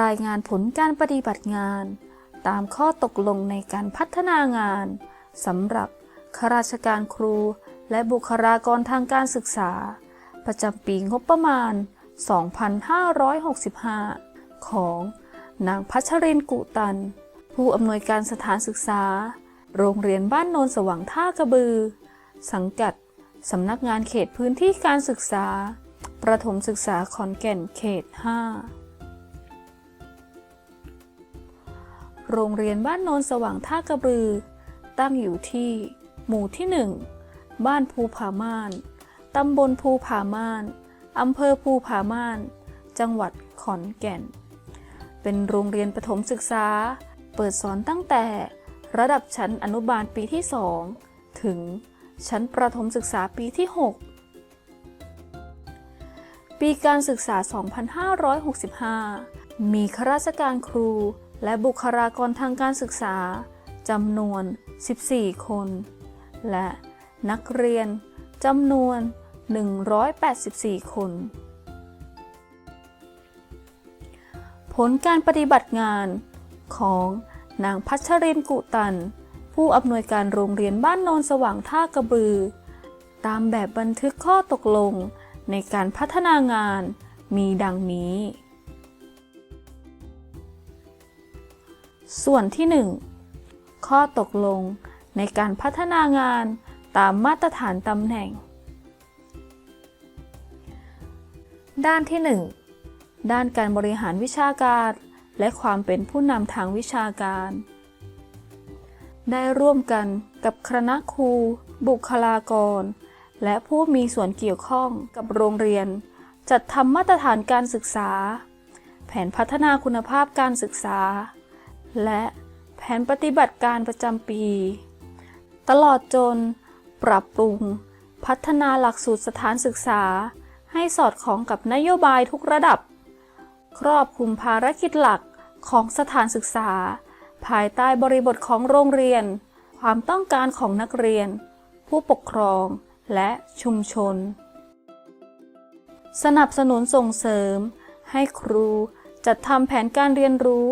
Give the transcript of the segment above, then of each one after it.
รายงานผลการปฏิบัติงาน ตามข้อตกลงในการพัฒนางานสำหรับข้าราชการครู และบุคลากรทางการศึกษา ประจำปีงบประมาณ 2565 ของนางพัชรินกุตัน ผู้อำนวยการสถานศึกษา โรงเรียนบ้านโนนสว่างท่ากระบือ สังกัดสำนักงานเขตพื้นที่การศึกษา ประถมศึกษาขอนแก่นเขต 5 โรงเรียนบ้านโนนสว่างท่ากระบือ ตั้งอยู่ที่ หมู่ที่ 1 บ้านภูผาม่าน ตำบลภูผาม่าน อำเภอภูผาม่าน จังหวัดขอนแก่น เป็นโรงเรียนประถมศึกษา เปิดสอนตั้งแต่ระดับชั้นอนุบาลปีที่ 2 ถึงชั้นประถมศึกษาปีที่ 6 ปีการศึกษา 2565 มีข้าราชการครู และบุคลากรทางการศึกษาจำนวน 14 คน และนักเรียนจำนวน 184 คน ผลการปฏิบัติงานของนางพัชรินกุตัน ผู้อำนวยการโรงเรียนบ้านโนนสว่างท่ากระบือ ตามแบบบันทึกข้อตกลงในการพัฒนางานมีดังนี้ ส่วนที่ 1 ข้อตกลงในการพัฒนางานตามมาตรฐานตำแหน่ง ด้านที่ 1 ด้านการบริหารวิชาการ และความเป็นผู้นำทางวิชาการ ได้ร่วมกันกับคณะครู บุคลากร และผู้มีส่วนเกี่ยวข้องกับโรงเรียน จัดทำมาตรฐานการศึกษา แผนพัฒนาคุณภาพการศึกษา และแผนปฏิบัติการประจำปี ตลอดจน ปรับปรุง พัฒนาหลักสูตรสถานศึกษา ให้สอดคล้องกับนโยบายทุกระดับ ครอบคลุมภารกิจหลักของสถานศึกษา ภายใต้บริบทของโรงเรียน ความต้องการของนักเรียน ผู้ปกครองและชุมชน สนับสนุนส่งเสริม ให้ครูจัดทำแผนการเรียนรู้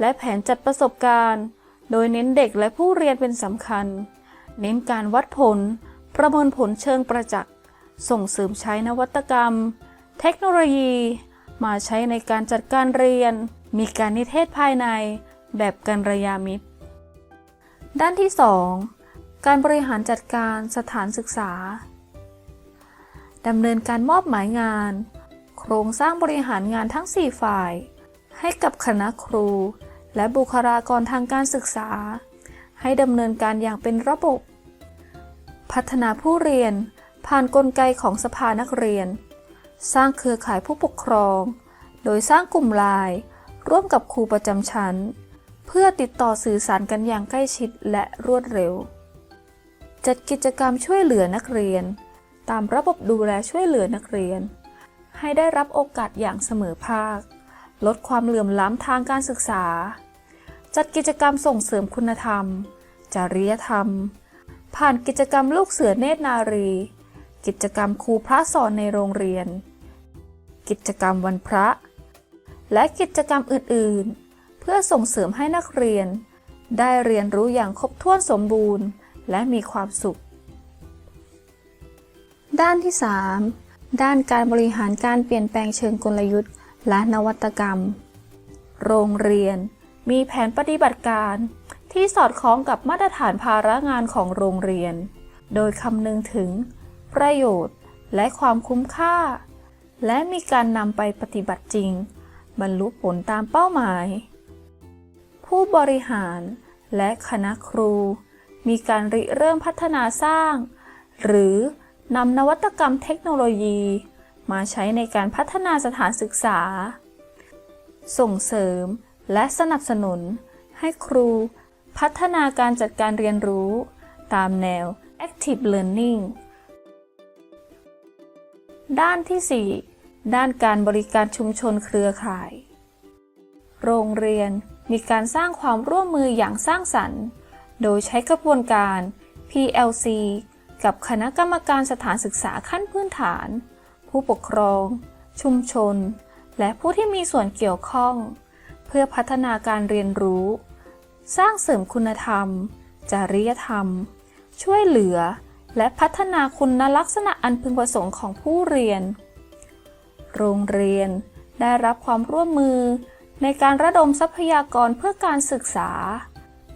และแผนจัดประสบการณ์ โดยเน้นเด็กและผู้เรียนเป็นสำคัญ เน้นการวัดผล ประเมินผลเชิงประจักษ์ ส่งเสริมใช้นวัตกรรม เทคโนโลยี มาใช้ในการจัดการเรียน มีการนิเทศภายใน แบบกันระยามิตร ด้านที่ 2 การบริหารจัดการสถานศึกษาดำเนินการมอบหมายงาน โครงสร้างบริหารงานทั้ง 4 ฝ่าย ให้กับคณะครู และบุคลากรทางการศึกษา ให้ดำเนินการอย่างเป็นระบบ พัฒนาผู้เรียนผ่านกลไกของสภานักเรียน สร้างเครือข่ายผู้ปกครอง โดยสร้างกลุ่มไลน์ร่วมกับครูประจำชั้น เพื่อติดต่อสื่อสารกันอย่างใกล้ชิดและรวดเร็ว จัดกิจกรรมช่วยเหลือนักเรียน ตามระบบดูแลช่วยเหลือนักเรียน ให้ได้รับโอกาสอย่างเสมอภาค ลดความเหลื่อมล้ำทางการศึกษา จัดกิจกรรมส่งเสริมคุณธรรม จริยธรรม ผ่านกิจกรรมลูกเสือเนตรนารี กิจกรรมครูพระสอนในโรงเรียน กิจกรรมวันพระ และกิจกรรมอื่นๆ เพื่อส่งเสริมให้นักเรียน ได้เรียนรู้อย่างครบถ้วนสมบูรณ์ และมีความสุข ด้านที่ 3 ด้านการบริหารการเปลี่ยนแปลงเชิงกลยุทธ์ และนวัตกรรม โรงเรียน มีแผนปฏิบัติการที่สอดคล้องกับมาตรฐานภาระงานของโรงเรียน โดยคำนึงถึง ประโยชน์และความคุ้มค่า และมีการนำไปปฏิบัติจริง บรรลุผลตามเป้าหมาย ผู้บริหารและคณะครู มีการริเริ่มพัฒนาสร้าง หรือนำนวัตกรรมเทคโนโลยี มาใช้ในการพัฒนาสถานศึกษา ส่งเสริม และสนับสนุน ให้ครู พัฒนาการจัดการเรียนรู้ ตามแนว Active Learning ด้านที่ 4 ด้านการบริการชุมชนเครือข่าย โรงเรียนมีการสร้างความร่วมมืออย่างสร้างสรรค์ โดยใช้กระบวนการ PLC กับคณะกรรมการสถานศึกษาขั้นพื้นฐาน ผู้ปกครอง ชุมชน และผู้ที่มีส่วนเกี่ยวข้อง เพื่อพัฒนาการเรียนรู้ สร้างเสริมคุณธรรม จริยธรรม ช่วยเหลือ และพัฒนาคุณลักษณะอันพึงประสงค์ของผู้เรียน โรงเรียนได้รับความร่วมมือในการระดมทรัพยากรเพื่อการศึกษา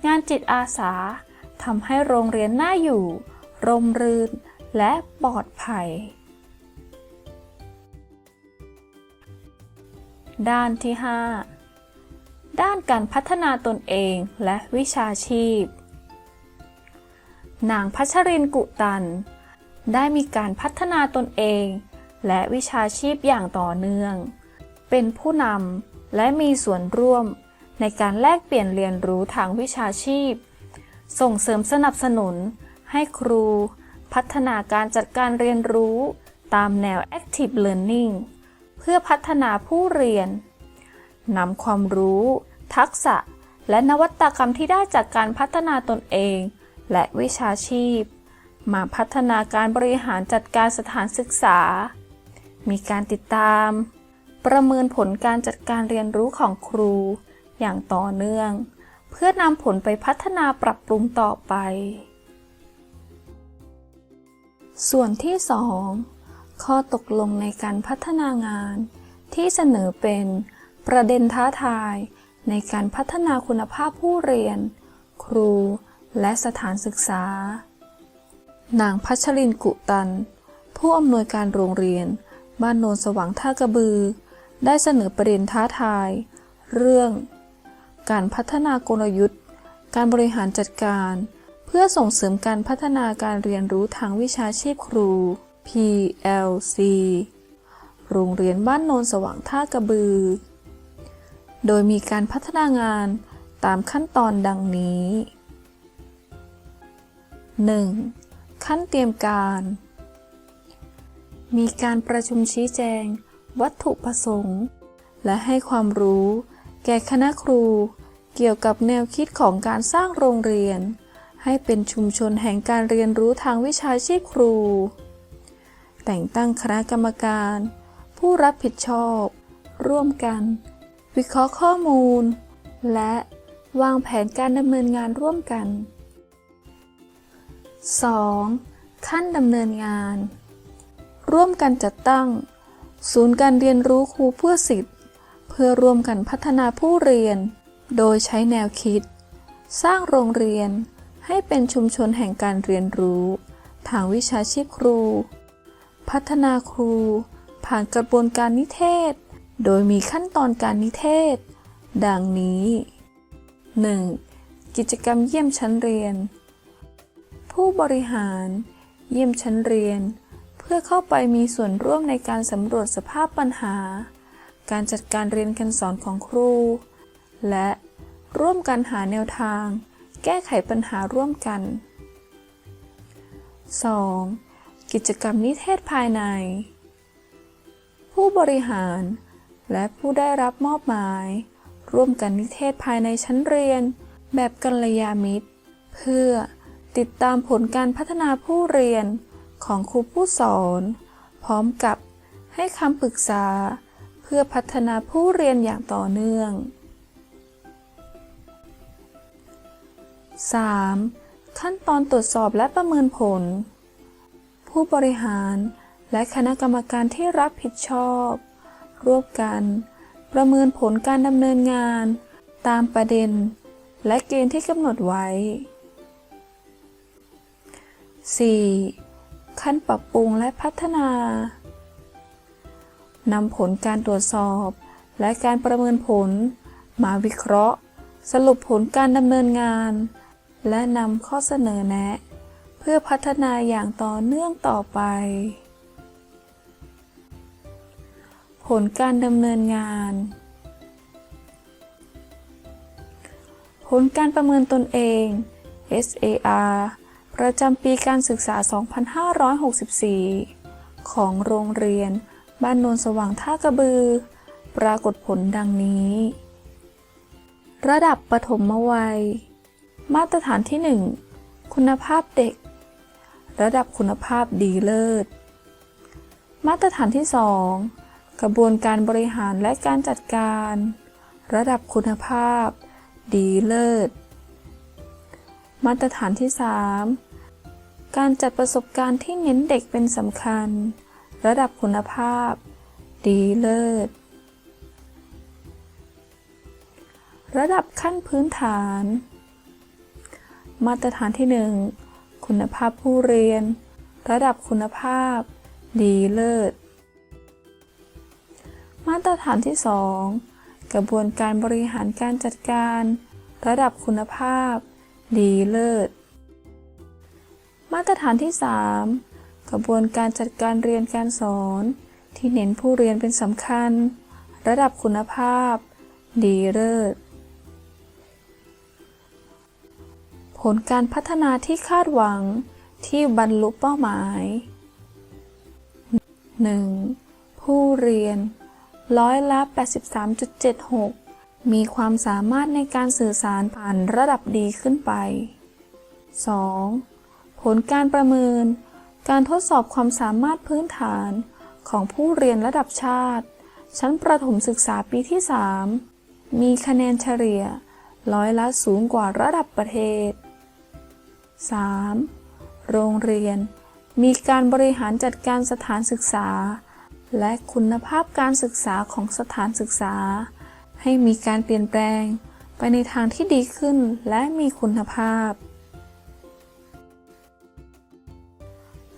งานจิตอาสาทำให้โรงเรียนน่าอยู่ ร่มรื่น และปลอดภัย ด้านที่ 5 ด้านการพัฒนาตนเองและวิชาชีพ นางพัชรินกุตัน ได้มีการพัฒนาตนเอง และวิชาชีพอย่างต่อเนื่อง เป็นผู้นำและมีส่วนร่วมในการแลกเปลี่ยนเรียนรู้ทางวิชาชีพ ส่งเสริมสนับสนุนให้ครู พัฒนาการจัดการเรียนรู้ตามแนว Active Learning เพื่อพัฒนาผู้เรียน นำความรู้ ทักษะ และนวัตกรรมที่ได้จากการพัฒนาตนเอง และวิชาชีพ มาพัฒนาการบริหารจัดการสถานศึกษา มีการติดตาม ประเมินผลการจัดการเรียนรู้ของครู อย่างต่อเนื่อง เพื่อนำผลไปพัฒนาปรับปรุงต่อไป ส่วนที่ 2 ข้อตกลงในการพัฒนางานที่เสนอเป็น ประเด็นท้าทายในการพัฒนาคุณภาพผู้เรียน ครูและสถานศึกษา นางพัชรินกุตัน ผู้อำนวยการโรงเรียน บ้านโนนสว่างท่ากระบือ ได้เสนอประเด็นท้าทาย เรื่อง การพัฒนากลยุทธ์ การบริหารจัดการ เพื่อส่งเสริมการพัฒนาการเรียนรู้ทางวิชาชีพครู PLC โรงเรียนบ้านโนนสว่างท่ากระบือ โดยมีการพัฒนางานตามขั้นตอนดังนี้ 1. ขั้นเตรียมการ มีการประชุมชี้แจง วัตถุประสงค์ และให้ความรู้ แก่คณะครู เกี่ยวกับแนวคิดของการสร้างโรงเรียน ให้เป็นชุมชนแห่งการเรียนรู้ทางวิชาชีพครู แต่งตั้งคณะกรรมการ ผู้รับผิดชอบ ร่วมกัน วิเคราะห์ข้อมูล และวางแผนการดำเนินงานร่วมกัน 2. ขั้นดำเนินงาน ร่วมกันจัดตั้ง ศูนย์การเรียนรู้ครูเพื่อสิทธิ์เพื่อร่วมกันพัฒนาผู้เรียน โดยใช้แนวคิด สร้างโรงเรียนให้เป็นชุมชนแห่งการเรียนรู้ ทางวิชาชีพครู พัฒนาครู ผ่านกระบวนการนิเทศ โดยมีขั้นตอนการนิเทศ ดังนี้ 1. กิจกรรมเยี่ยมชั้นเรียน ผู้บริหาร เยี่ยมชั้นเรียน เพื่อเข้าไปมีส่วนร่วมในการสำรวจสภาพปัญหา การจัดการเรียนการสอนของครู และร่วมกันหาแนวทาง แก้ไขปัญหาร่วมกัน 2. กิจกรรมนิเทศภายใน ผู้บริหาร และผู้ได้รับมอบหมาย ร่วมกันนิเทศภายในชั้นเรียน แบบกัลยามิตร เพื่อติดตามผลการพัฒนาผู้เรียนของครูผู้สอน พร้อมกับให้คำปรึกษา เพื่อพัฒนาผู้เรียนอย่างต่อเนื่อง 3. ขั้นตอนตรวจสอบและประเมินผล ผู้บริหารและคณะกรรมการที่รับผิดชอบ ร่วมกัน ประเมินผลการดำเนินงาน ตามประเด็น และเกณฑ์ที่กำหนดไว้ 4. ขั้นปรับปรุงและพัฒนานำผลการตรวจสอบ และการประเมินผล มาวิเคราะห์ สรุปผลการดำเนินงาน และนำข้อเสนอแนะ เพื่อพัฒนาอย่างต่อเนื่องต่อไป ผลการดำเนินงาน ผลการประเมินตนเอง SAR ประจำปีการศึกษา 2564 ของโรงเรียน บ้านโนนสว่างท่ากระบือ ปรากฏผลดังนี้ ระดับปฐมวัย มาตรฐานที่ 1 คุณภาพเด็ก ระดับคุณภาพดีเลิศ มาตรฐานที่ 2 กระบวนการบริหารและการจัดการ ระดับคุณภาพ ดีเลิศ มาตรฐานที่ 3 การจัดประสบการณ์ที่เน้นเด็กเป็นสำคัญ ระดับคุณภาพ ดีเลิศ ระดับขั้นพื้นฐาน มาตรฐานที่ 1 คุณภาพผู้เรียน ระดับคุณภาพ ดีเลิศ มาตรฐานที่ 2 กระบวนการบริหารการจัดการ ระดับคุณภาพ ดีเลิศ มาตรฐานที่ 3 กระบวนการจัดการเรียนการสอน ที่เน้นผู้เรียนเป็นสำคัญ ระดับคุณภาพ ดีเลิศ ผลการพัฒนาที่คาดหวังที่บรรลุเป้าหมาย 1. ผู้เรียน ร้อยละ 83.76 มีความสามารถในการสื่อสารผ่านระดับดีขึ้นไป 2. ผลการประเมิน การทดสอบความสามารถพื้นฐานของผู้เรียนระดับชาติ ชั้นประถมศึกษาปีที่ 3 มีคะแนนเฉลี่ยร้อยละสูงกว่าระดับประเทศ 3. โรงเรียน มีการบริหารจัดการสถานศึกษา และคุณภาพการศึกษาของสถานศึกษา ให้มีการเปลี่ยนแปลงไปในทางที่ดีขึ้นและมีคุณภาพ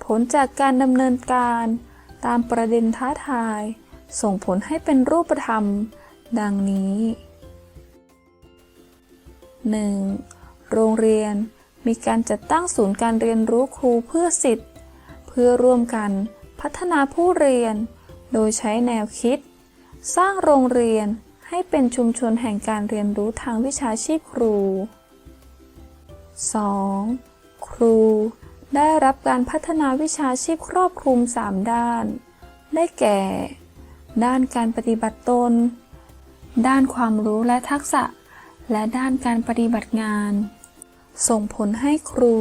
ผลจากการดำเนินการตามประเด็นท้าทาย ส่งผลให้เป็นรูปธรรม ดังนี้ 1. โรงเรียนมีการจัดตั้งศูนย์การเรียนรู้ครูเพื่อสิทธิ์ เพื่อร่วมกันพัฒนาผู้เรียน โดยใช้แนวคิด สร้างโรงเรียนให้เป็นชุมชนแห่งการเรียนรู้ทางวิชาชีพครู 2. ครู ได้รับการพัฒนาวิชาชีพครอบคลุม 3 ด้าน ได้แก่ ด้านการปฏิบัติตน ด้านความรู้และทักษะ และด้านการปฏิบัติงาน ส่งผลให้ครู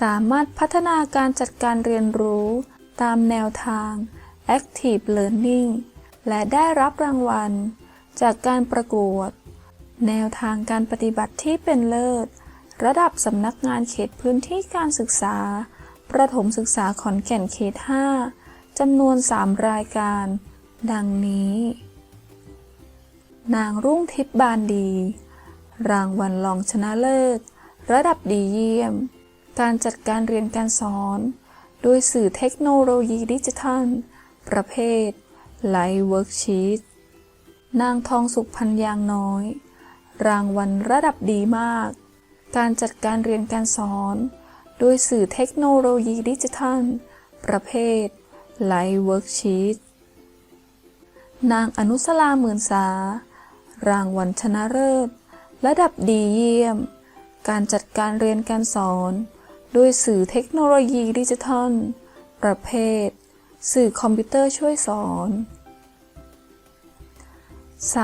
สามารถพัฒนาการจัดการเรียนรู้ ตามแนวทาง Active Learning และได้รับรางวัล จากการประกวด แนวทางการปฏิบัติที่เป็นเลิศ ระดับสำนักงานเขตพื้นที่การศึกษา ประถมศึกษาขอนแก่นเขต 5จำนวน 3 รายการ ดังนี้ นางรุ่งทิพย์บานดี รางวัลรองชนะเลิศ ระดับดีเยี่ยม การจัดการเรียนการสอน โดยสื่อเทคโนโลยีดิจิทัล ประเภทไลฟ์เวิร์กชีตนางทองสุขพันยางน้อย รางวัลระดับดีมาก การจัดการเรียนการสอน โดยสื่อเทคโนโลยีดิจิทัล ประเภทไลฟ์เวิร์กชีตนางอนุสลาหมื่นสา รางวัลชนะเลิศ ระดับดีเยี่ยม การจัดการเรียนการสอน โดยสื่อเทคโนโลยีดิจิทัล ประเภท สื่อคอมพิวเตอร์ช่วยสอน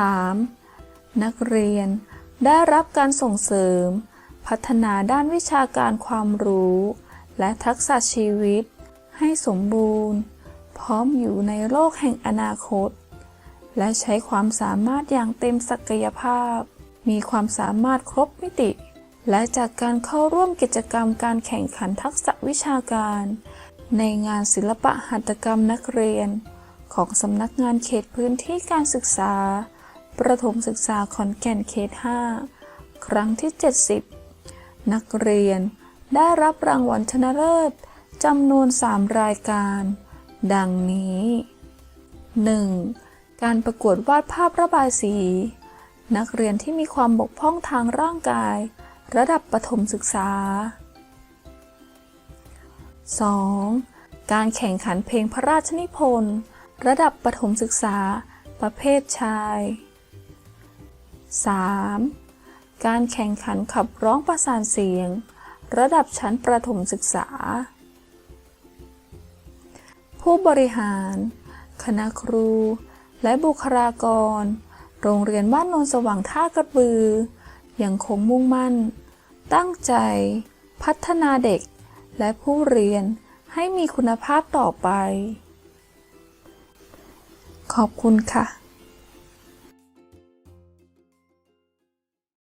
3. นักเรียนได้รับการส่งเสริม พัฒนาด้านวิชาการความรู้ และทักษะชีวิต ให้สมบูรณ์ พร้อมอยู่ในโลกแห่งอนาคต และใช้ความสามารถอย่างเต็มศักยภาพ มีความสามารถครบมิติ และจากการเข้าร่วมกิจกรรมการแข่งขันทักษะวิชาการ ในงานศิลปะหัตถกรรมนักเรียน ของสำนักงานเขตพื้นที่การศึกษา ประถมศึกษาขอนแก่นเขต 5 ครั้งที่ 70 นักเรียนได้รับรางวัลชนะเลิศจำนวน 3 รายการ ดังนี้ 1. การประกวดวาดภาพระบายสี นักเรียนที่มีความบกพร่องทางร่างกาย ระดับประถมศึกษา 2. การแข่งขันเพลงพระราชนิพนธ์ระดับประถมศึกษา ประเภทชาย 3. การแข่งขันขับร้องประสานเสียง ระดับชั้นประถมศึกษา ผู้บริหาร คณะครู และบุคลากร โรงเรียนบ้านโนนสว่างท่ากระบือ ยังคงมุ่งมั่น ตั้งใจ พัฒนาเด็ก และผู้เรียนให้มีคุณภาพต่อไป ขอบคุณค่ะ